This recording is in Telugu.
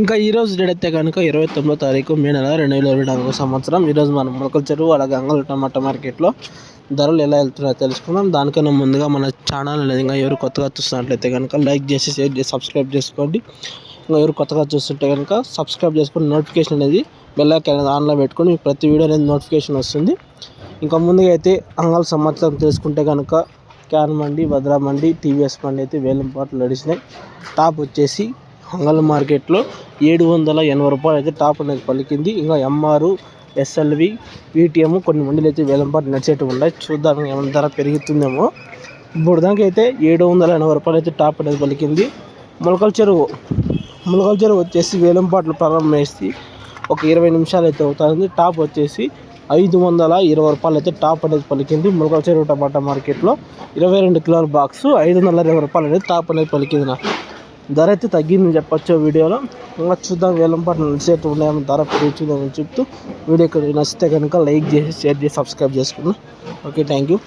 ఇంకా ఈ రోజు డేట్ అయితే కనుక ఇరవై తొమ్మిదో తారీఖు మే నెల రెండు వేల ఇరవై నాలుగో సంవత్సరం. ఈరోజు మనం మొలకల చెరువు అలాగే అంగళ టమాటా మార్కెట్లో ధరలు ఎలా వెళ్తున్నాయో తెలుసుకుందాం. దానికన్నా ముందుగా మన ఛానల్ అనేది ఇంకా ఎవరు కొత్తగా చూస్తున్నట్లయితే కనుక లైక్ చేసి షేర్ చేసి సబ్స్క్రైబ్ చేసుకోండి. ఇంకా ఎవరు కొత్తగా చూస్తుంటే కనుక సబ్స్క్రైబ్ చేసుకుని నోటిఫికేషన్ అనేది బెల్ అనేది ఆన్లో పెట్టుకొని మీకు ప్రతి వీడియో అనేది నోటిఫికేషన్ వస్తుంది. ఇంకా ముందుగా అయితే అంగల్ సంవత్సరం తెలుసుకుంటే కనుక క్యాన్ మండి భద్రా మండి టీవీఎస్ మండి అయితే వేలం పాటలు నడిచినాయి టాప్ వచ్చేసి అంగళ మార్కెట్లో ఏడు వందల ఎనభై రూపాయలు అయితే టాప్ అనేది పలికింది. ఇంకా ఎంఆర్ ఎస్ఎల్వి వీటిఎం కొన్ని మండీలు అయితే వేలం పాటు నడిచేటివి ఉన్నాయి. చూద్దాం ఏమైనా ధర పెరుగుతుందేమో. ఇప్పుడు దానికైతే అయితే ఏడు వందల ఎనభై రూపాయలు అయితే టాప్ అనేది పలికింది. మొలకల చెరువు మొలకల చెరువు వచ్చేసి వేలం పాటలు ప్రారంభమేసి ఒక ఇరవై నిమిషాలు అయితే అవుతుంది. టాప్ వచ్చేసి ఐదు వందల ఇరవై రూపాయలు అయితే టాప్ అనేది పలికింది. ములకల చెరువు టమాటా మార్కెట్లో ఇరవై రెండు కిలోల బాక్స్ ఐదు వందల ఇరవై రూపాయలు అనేది టాప్ అనేది పలికింది నాకు. ధర అయితే తగ్గిందని చెప్పొచ్చు వీడియోలో. ఇంకా చూద్దాం వేలంపాటు నడిచేట్టు ఉన్నాయని ధర పెరుగుతుందని చెప్తూ వీడియో ఇక్కడ నచ్చితే కనుక లైక్ చేసి షేర్ చేసి సబ్స్క్రైబ్ చేసుకున్నాం ఓకే థ్యాంక్ యూ.